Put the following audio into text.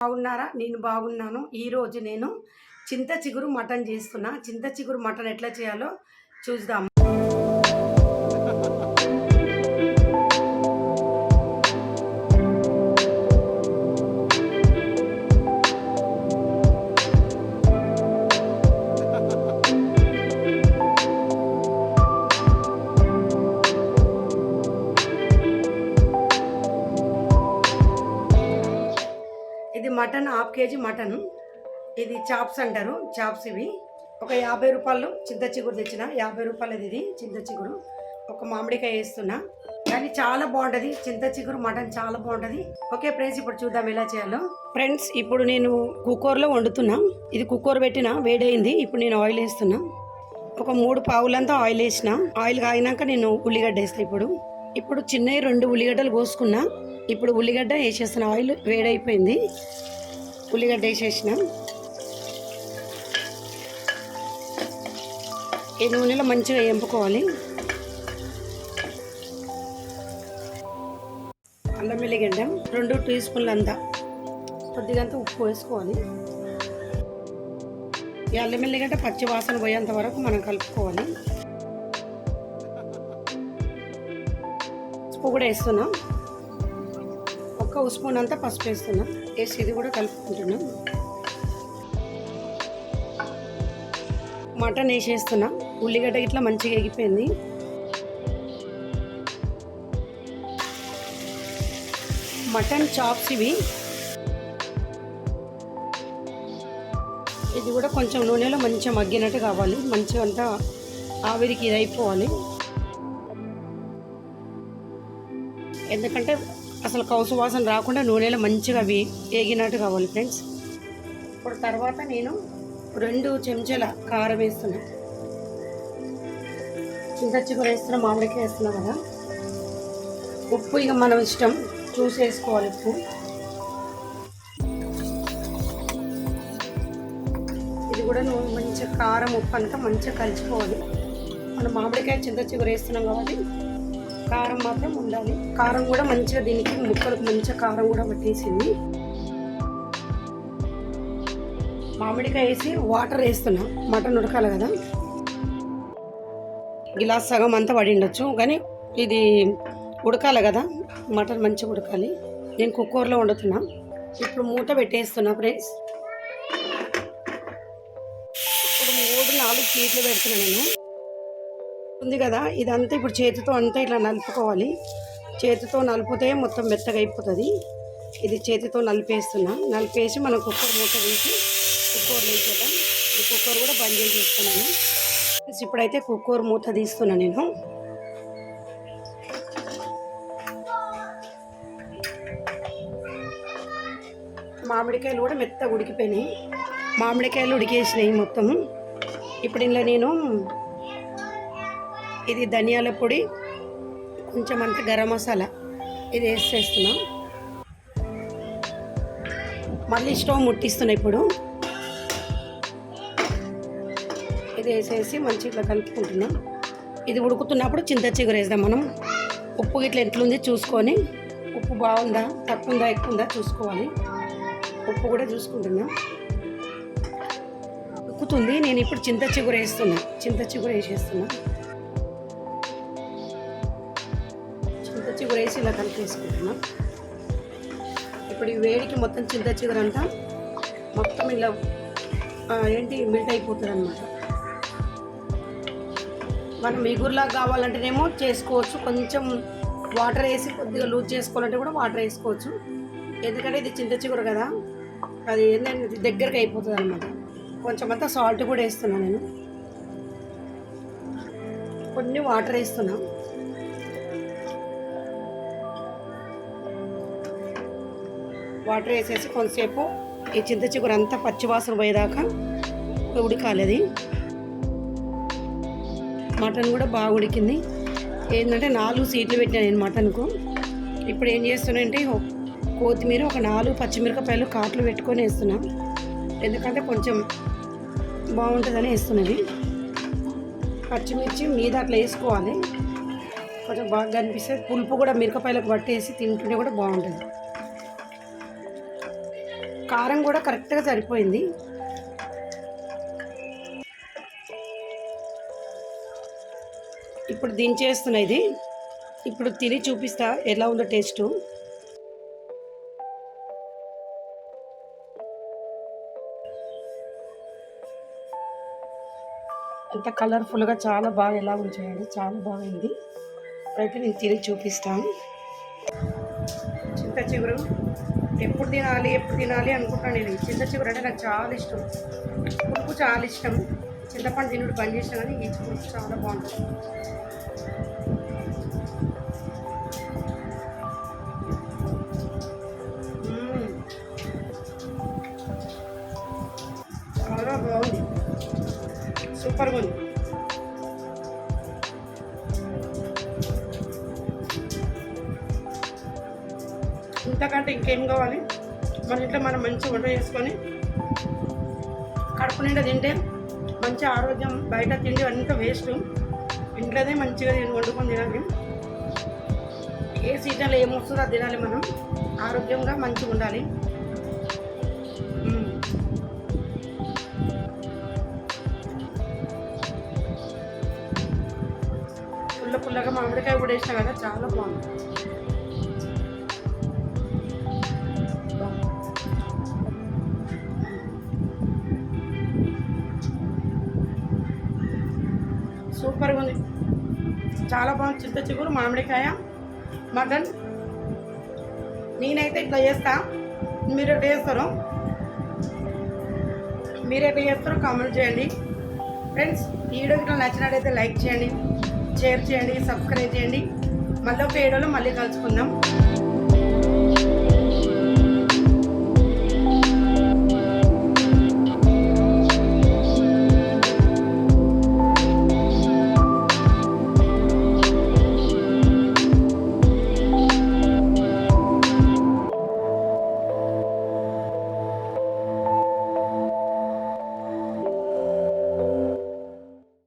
బాగున్నారా? నేను బాగున్నాను. ఈరోజు నేను చింత చిగురు మటన్ చేస్తున్నా. చింత చిగురు మటన్ ఎట్లా చేయాలో చూద్దాం. Mutton half kg mutton. ఇది చాప్స్ అంటారు చాప్స్ ఇవి. ఒక యాభై రూపాయలు చింత చిగురు తెచ్చిన యాభై రూపాయలది ఇది చింత చిగురు. ఒక మామిడికాయ వేస్తున్నా. కానీ చాలా బాగుంటుంది చింత చిగురు మటన్ చాలా బాగుంటుంది. ఓకే ఫ్రెండ్స్ ఇప్పుడు చూద్దాం ఎలా చేయాలో. ఫ్రెండ్స్ ఇప్పుడు నేను కుక్కర్లో వండుతున్నా. ఇది కుక్కర్ పెట్టిన వేడైంది. ఇప్పుడు నేను ఆయిల్ వేస్తున్నా. ఒక మూడు పావులంతా ఆయిల్ వేసిన. ఆయిల్ కాగినాక నేను ఉల్లిగడ్డ వేస్తాను ఇప్పుడు. ఇప్పుడు చిన్నవి రెండు ఉల్లిగడ్డలు కోసుకున్నా. ఇప్పుడు ఉల్లిగడ్డ వేసేసిన ఆయిల్ వేడైపోయింది. ఉల్లిగడ్డ వేసేసిన. ఈ నూనెలో మంచిగా ఎంపుకోవాలి. అల్లం వెల్లిగడ్డ రెండు టీ స్పూన్లు అంతా. కొద్దిగా ఉప్పు వేసుకోవాలి. ఈ అల్లం వెల్లిగడ్డ పచ్చి వాసన పోయేంత వరకు మనం కలుపుకోవాలి. ఉప్పు కూడా వేస్తున్నాం. ఒక్క స్పూన్ అంతా పసుపు వేస్తున్నా. వేసి ఇది కూడా కలుపుకుంటున్నాం. మటన్ వేసేస్తున్నా. ఉల్లిగడ్డ ఇట్లా మంచిగా ఎగిపోయింది. మటన్ చాప్స్ ఇవి. ఇది కూడా కొంచెం నూనెలో మంచిగా మగ్గినట్టు కావాలి. మంచిగా అంతా ఆవిరికి ఇది అయిపోవాలి. ఎందుకంటే అసలు కౌసు వాసన రాకుండా నూనెలో మంచిగా అవి వేగినట్టు కావాలి ఫ్రెండ్స్. ఇప్పుడు తర్వాత నేను రెండు చెంచాల కారం వేస్తున్నా. చింత చిగురు వేస్తున్నా మామిడికాయ వేస్తున్నా కదా. ఉప్పు ఇక మనం ఇష్టం. చూసి వేసుకోవాలి ఉప్పు. ఇది కూడా నువ్వు మంచిగా కారం ఉప్పు అంతా మంచిగా కలిసిపోవాలి మనం మామిడికాయ చింత చిగురు వేస్తున్నాం కాబట్టి కారం మాత్రం ఉండాలి. కారం కూడా మంచిగా దీనికి ముక్కలకు మంచిగా కారం కూడా పట్టేసింది. మామిడికాయ వేసి వాటర్ వేస్తున్నా. మటన్ ఉడకాలి కదా. గిలాస్ సగం అంతా పడిండొచ్చు. కానీ ఇది ఉడకాలి కదా. మటన్ మంచిగా ఉడకాలి. నేను కుక్కర్లో వండుతున్నా. ఇప్పుడు మూత పెట్టేస్తున్నా ఫ్రెండ్స్. ఇప్పుడు మూడు నాలుగు సీట్లు పెడుతున్నా నేను. ఉంది కదా ఇదంతా ఇప్పుడు చేతితో అంతా ఇట్లా నలుపుకోవాలి. చేతితో నలిపితే మొత్తం మెత్తగా అయిపోతుంది. ఇది చేతితో నలిపేస్తున్నా. నలిపేసి మనం కుక్కర్ మూత తీసి కుక్కర్ వేసేద్దాం. ఈ కుక్కర్ కూడా బంద్ చేసేస్తున్నాను. ఇప్పుడైతే కుక్కర్ మూత తీస్తున్నా నేను. మామిడికాయలు కూడా మెత్తగా ఉడికిపోయినాయి. మామిడికాయలు ఉడికేసినాయి మొత్తం ఇప్పుడు ఇందులో నేను ఇది ధనియాల పొడి కొంచెం అంత గరం మసాలా. ఇది వేసేస్తున్నాం. మళ్ళీ స్టవ్ ముట్టిస్తున్నా ఇప్పుడు. ఇది వేసేసి మంచిగా ఇట్లా కలుపుకుంటున్నాం. ఇది ఉడుకుతున్నప్పుడు చింత చిగురు వేద్దాం మనం. ఉప్పు ఇట్లా ఎట్లుంది చూసుకొని. ఉప్పు బాగుందా? తక్కువ ఉందా ఎక్కువ ఉందా చూసుకోవాలి. ఉప్పు కూడా చూసుకుంటున్నాం. ఉక్కుతుంది. నేను ఇప్పుడు చింత చిగురు వేస్తున్నా. చింత చిగురు చిగురు వేసి ఇలా కలిపేసుకుంటున్నాం ఇప్పుడు ఈ వేడికి మొత్తం చింత చిగురు మొత్తం ఇలా ఏంటి మిల్ట్ అయిపోతుంది అనమాట మనం మిగురులాగా కావాలంటేనేమో చేసుకోవచ్చు. కొంచెం వాటర్ వేసి కొద్దిగా లూజ్ చేసుకోవాలంటే కూడా వాటర్ వేసుకోవచ్చు. ఎందుకంటే ఇది చింత చిగురు కదా. అది ఏంటంటే ఇది దగ్గరకు అయిపోతుంది అనమాట కొంచెం అంతా సాల్ట్ కూడా వేస్తున్నాను నేను. కొన్ని వాటర్ వేస్తున్నాను వాటర్ వేసేసి కొంతసేపు ఈ చింత చిగురు అంతా పచ్చివాసన పోయేదాకా ఉడకాలి అది మటన్ కూడా బాగా ఉడికింది. ఏంటంటే నాలుగు సీట్లు పెట్టాను నేను మటన్కు. ఇప్పుడు ఏం చేస్తున్నానంటే కొత్తిమీర ఒక నాలుగు పచ్చిమిరపకాయలు కాట్లు పెట్టుకొని వేస్తున్నా. ఎందుకంటే కొంచెం బాగుంటుందని వేస్తున్నది పచ్చిమిర్చి మీద అట్లా వేసుకోవాలి. కొంచెం బాగా కనిపిస్తుంది పులుపు కూడా మిరపకాయలకు పట్టేసి తింటుంటే కూడా బాగుంటుంది. కారం కూడా కరెక్ట్గా సరిపోయింది. ఇప్పుడు దించేస్తున్నా ఇది. ఇప్పుడు తిని చూపిస్తా ఎలా ఉందో టేస్టు. అంత కలర్ఫుల్గా చాలా బాగా ఎలా ఉంచాయండి చాలా బాగుంది. అయితే నేను తిని చూపిస్తాను. చింత చిగురు. ఎప్పుడు తినాలి ఎప్పుడు తినాలి అనుకుంటాను నేను. చింత చిగురు అంటే నాకు చాలా ఇష్టం. పులుపు చాలా ఇష్టం. చింతపండు తినుడు బంద్ చేసిన కానీ ఈ పులుపు చాలా బాగుంటుంది. చాలా బాగుంది. సూపర్గా ఉంది. అంతకంటే ఇంకేం కావాలి? మన ఇంట్లో మనం మంచి వంట చేసుకొని కడుపు నిండా తింటే మంచి ఆరోగ్యం బయట తిండి అంతా వేస్ట్ ఇంట్లోనే మంచిగా తిని వండుకొని తినాలి. ఏ సీజన్లో ఏం వస్తుందో అది తినాలి మనం. ఆరోగ్యంగా మంచిగా ఉండాలి. పుల్ల పుల్లగా మామిడికాయ కూడా వేసినా కదా చాలా బాగుంది. చాలా బాగుంది. చింత చిగురు మామిడికాయ మటన్. నేనైతే ఇట్లా చేస్తా. మీరు ఎట్లా చేస్తారు మీరు ఎట్లా చేస్తారో కామెంట్ చేయండి. ఫ్రెండ్స్ ఈ వీడియో ఇట్లా నచ్చినట్టయితే లైక్ చేయండి షేర్ చేయండి సబ్స్క్రైబ్ చేయండి. మళ్ళీ ఒక వీడియోలో మళ్ళీ కలుసుకుందాం.